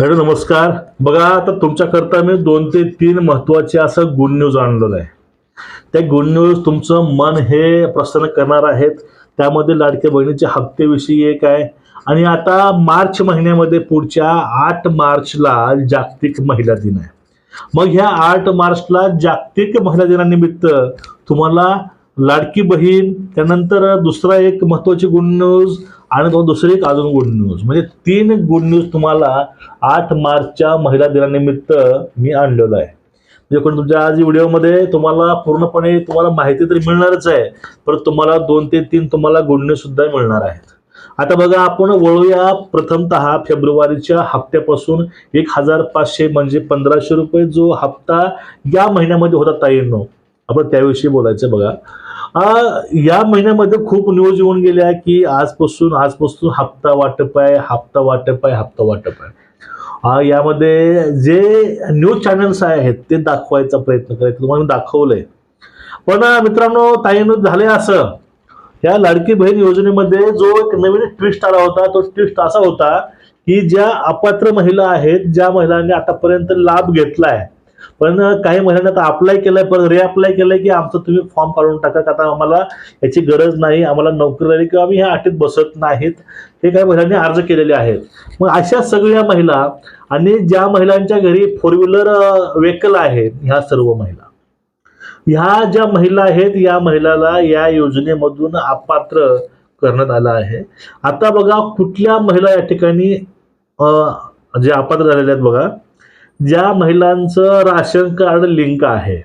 Hello नमस्कार. बघा आता तुमच्याकरता मी दोन ते तीन महत्त्वाचे असं गुड न्यूज आणलेलं आहे. त्या गुड न्यूज तुमचं मन हे प्रसन्न करणार आहेत. त्यामध्ये लाडक्या बहिणीच्या हप्तेविषयी एक आहे. आणि आता मार्च महिन्यामध्ये पुढच्या आठ मार्चला जागतिक महिला दिन आहे. मग ह्या आठ मार्चला जागतिक महिला दिनानिमित्त तुम्हाला लाडकी बहीण त्यानंतर दुसरा एक महत्वाची गुड न्यूज आणि तो दुसरी एक अजून गुड न्यूज म्हणजे तीन गुड न्यूज तुम्हाला आठ मार्चच्या महिला दिनानिमित्त मी आणलेलो आहे. म्हणजे कोण तुमच्या आज व्हिडिओमध्ये तुम्हाला पूर्णपणे तुम्हाला माहिती तरी मिळणारच आहे परत तुम्हाला दोन ते तीन तुम्हाला गुड न्यूज सुद्धा मिळणार आहेत. आता बघा आपण वळूया प्रथमतः फेब्रुवारीच्या हप्त्यापासून एक हजार पाचशे म्हणजे पंधराशे रुपये जो हप्ता या महिन्यामध्ये होता ताईंनो आपण त्याविषयी बोलायचं बघा. या महिन्यामध्ये खूप न्यूज येऊन गेल्या की आजपासून आजपासून हप्ता वाटप आहे हप्ता वाटप आहे हप्ता वाटप आहे. यामध्ये जे न्यूज चॅनल्स आहेत ते दाखवायचा प्रयत्न करायचा. तुम्हाला दाखवलंय. पण मित्रांनो ताईनं झालंय असं. या लाडकी बहीण योजनेमध्ये जो एक नवीन ट्विस्ट आला होता तो ट्विस्ट असा होता की ज्या अपात्र महिला आहेत ज्या महिलांनी आतापर्यंत लाभ घेतलाय पण काही महिलांनी आता अप्लाय केलाय परत रे अप्लाय केलाय की आमचं तुम्ही फॉर्म काढून टाका का आता आम्हाला याची गरज नाही आम्हाला नोकरी लागली किंवा आम्ही ह्या अटीत बसत नाहीत. हे काही महिलांनी अर्ज केलेले आहेत. मग अशा सगळ्या महिला आणि ज्या महिलांच्या घरी फोर व्हीलर व्हेकल आहे ह्या सर्व महिला. ह्या ज्या महिला आहेत या महिलाला या योजनेमधून अपात्र करण्यात आलं आहे. आता बघा कुठल्या महिला या ठिकाणी जे अपात्र झालेल्या आहेत बघा ज्या महिलांचं राशन कार्ड लिंक आहे.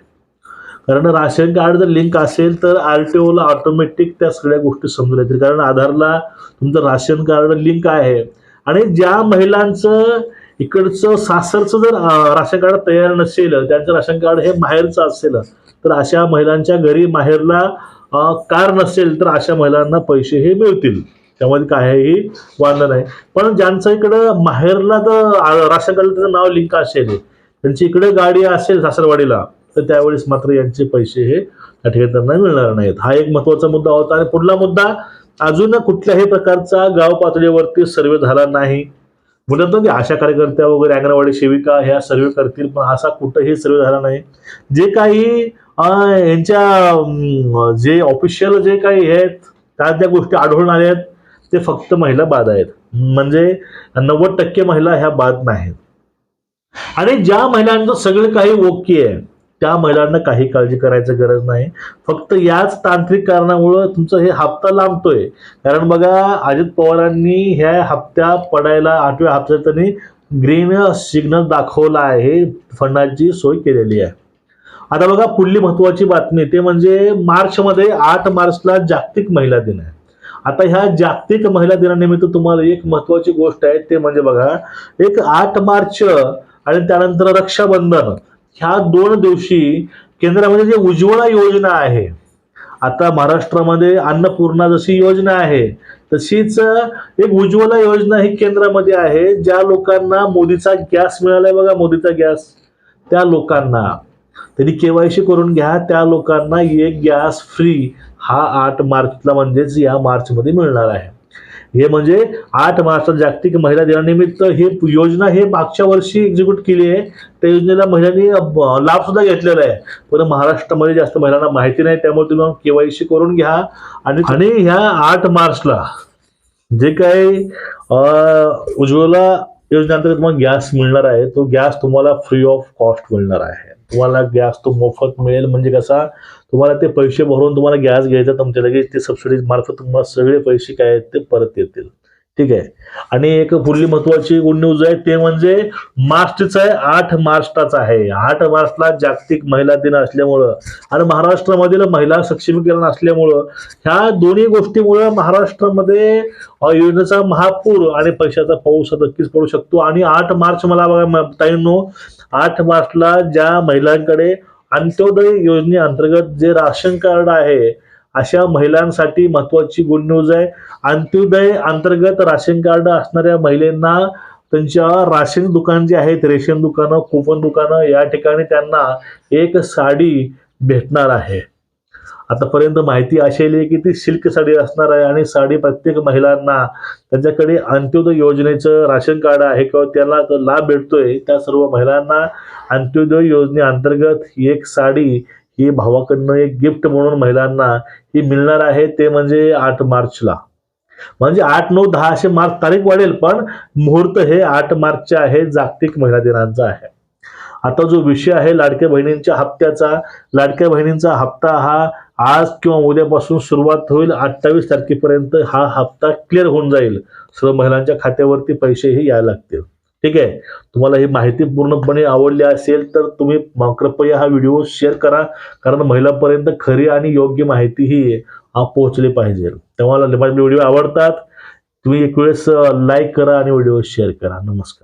कारण राशन कार्ड जर लिंक असेल तर आर टी ओला ऑटोमॅटिक त्या सगळ्या गोष्टी समजून येतील. कारण आधारला तुमचं राशन कार्ड लिंक आहे. आणि ज्या महिलांचं इकडचं सासरचं जर राशन कार्ड तयार नसेल त्यांचं राशन कार्ड हे माहेरचं असेल तर अशा महिलांच्या घरी माहेरला कार नसेल तर अशा महिलांना पैसे हे मिळतील. त्यामध्ये काहीही वांधं नाही. पण ज्यांचं इकडं माहेरला तर राशन कार्ड नाव लिंक असेल त्यांची इकडे गाडी असेल सासरवाडीला तर त्यावेळेस मात्र यांचे पैसे हे त्या ठिकाणी त्यांना मिळणार नाहीत. हा एक महत्त्वाचा मुद्दा होता. आणि पुढला मुद्दा अजून कुठल्याही प्रकारचा गाव पातळीवरती सर्वे झाला नाही. म्हणतात ना की आशा कार्यकर्त्या वगैरे अंगणवाडी सेविका ह्या सर्वे करतील पण असा कुठंही सर्वे झाला नाही. जे काही यांच्या जे ऑफिशियल जे काही आहेत त्या त्या गोष्टी आढळून आल्या आहेत. ते फक्त महिला बाद आहेत. म्हणजे नव्वद टक्के महिला ह्या बाद नाहीत. आणि ज्या महिलांचं सगळं काही ओके आहे त्या महिलांना काही काळजी करायची गरज नाही. फक्त याच तांत्रिक कारणामुळं तुमचा हे हप्ता लांबतोय. कारण बघा अजित पवारांनी ह्या हप्त्या पडायला आठव्या हप्त्यात त्यांनी ग्रीन सिग्नल दाखवला आहे फंडाची सोय केलेली आहे. आता बघा पुढली महत्वाची बातमी ते म्हणजे मार्चमध्ये आठ मार्चला जागतिक महिला दिन आहे. आता ह्या जागतिक महिला दिनानिमित्त तुम्हाला एक महत्वाची गोष्ट आहे ते म्हणजे बघा एक आठ मार्च आणि त्यानंतर रक्षाबंधन ह्या दोन दिवशी केंद्रामध्ये जे उज्ज्वला योजना आहे आता महाराष्ट्रामध्ये अन्नपूर्णा जशी योजना आहे तशीच एक उज्ज्वला योजना ही केंद्रामध्ये आहे ज्या लोकांना मोदीचा गॅस मिळालाय बघा मोदीचा गॅस त्या लोकांना. त्यांनी केवायसी करून घ्या त्या लोकांना एक गॅस फ्री हा आठ मार्चला म्हणजेच या मार्चमध्ये मिळणार आहे. हे म्हणजे आठ मार्चला जागतिक महिला दिनानिमित्त हे योजना हे मागच्या वर्षी एक्झिक्यूट केली आहे. त्या योजनेला महिलांनी लाभ सुद्धा घेतलेला आहे. पण महाराष्ट्रामध्ये जास्त महिलांना माहिती नाही त्यामुळे तुम्ही केवायसी करून घ्या. आणि आणि ह्या आठ मार्चला जे काही अ, उज्ज्वला योजनेअंतर्गत तुम्हाला गॅस मिळणार आहे तो गॅस तुम्हाला फ्री ऑफ कॉस्ट मिळणार आहे. तुम्हाला गॅस तो मोफत मिळेल. म्हणजे कसा तुम्हाला ते पैसे भरून तुम्हाला गॅस घ्यायचा तुमच्या लगेच ते सबसिडी मार्फत तुम्हाला सगळे पैसे काय आहेत ते परत येतील. ठीक आहे? आणि एक पुढली महत्वाची गुड न्यूज आहे ते म्हणजे मार्चचा आहे आठ मार्चलाच आहे. आठ मार्चला जागतिक महिला दिन असल्यामुळं आणि महाराष्ट्रामधील महिला सक्षमीकरण असल्यामुळं ह्या दोन्ही गोष्टीमुळं महाराष्ट्रामध्ये योजनेचा महापूर आणि पैशाचा पाऊस नक्कीच पडू शकतो. आणि आठ मार्च मला बघा ताईंनो आठ मार्चला ज्या महिलांकडे अंत्योदय योजनेअंतर्गत जे राशन कार्ड आहे अशा महिलांसाठी महत्वाची गुड न्यूज आहे. अंत्योदय अंतर्गत राशन कार्ड असणाऱ्या महिलांना त्यांच्या राशन दुकान जे आहेत रेशन दुकानं कुपन दुकानं या ठिकाणी त्यांना एक साडी भेटणार आहे. आतापर्यंत माहिती अशी आली आहे की ती सिल्क साडी असणार आहे आणि साडी प्रत्येक महिलांना त्यांच्याकडे अंत्योदय योजनेचं राशन कार्ड आहे किंवा त्याला लाभ भेटतोय त्या सर्व महिलांना अंत्योदय योजनेअंतर्गत एक साडी ही भावाकडनं एक गिफ्ट म्हणून महिलांना ही मिळणार आहे. ते म्हणजे आठ मार्चला. म्हणजे आठ नऊ दहा असे मार्च तारीख वाढेल पण मुहूर्त हे आठ मार्चचे आहे जागतिक महिला दिनांचा आहे. आता जो विषय आहे लाडक्या बहिणींच्या हप्त्याचा लाडक्या बहिणींचा हप्ता हा आज किंवा उद्यापासून सुरुवात होईल अठ्ठावीस तारखेपर्यंत हा हप्ता क्लिअर होऊन जाईल. सर्व महिलांच्या खात्यावरती पैसेही यायला लागतील. ठीक आहे? तुम्हाला ही माहिती पूर्णपणे आवडली असेल तर तुम्ही कृपया हा व्हिडिओ शेअर करा कारण महिलांपर्यंत खरी आणि योग्य माहिती ही पोहोचली पाहिजे. तेव्हा माझे व्हिडिओ आवडतात. तुम्ही एक वेळेस लाईक करा आणि व्हिडिओ शेअर करा. नमस्कार.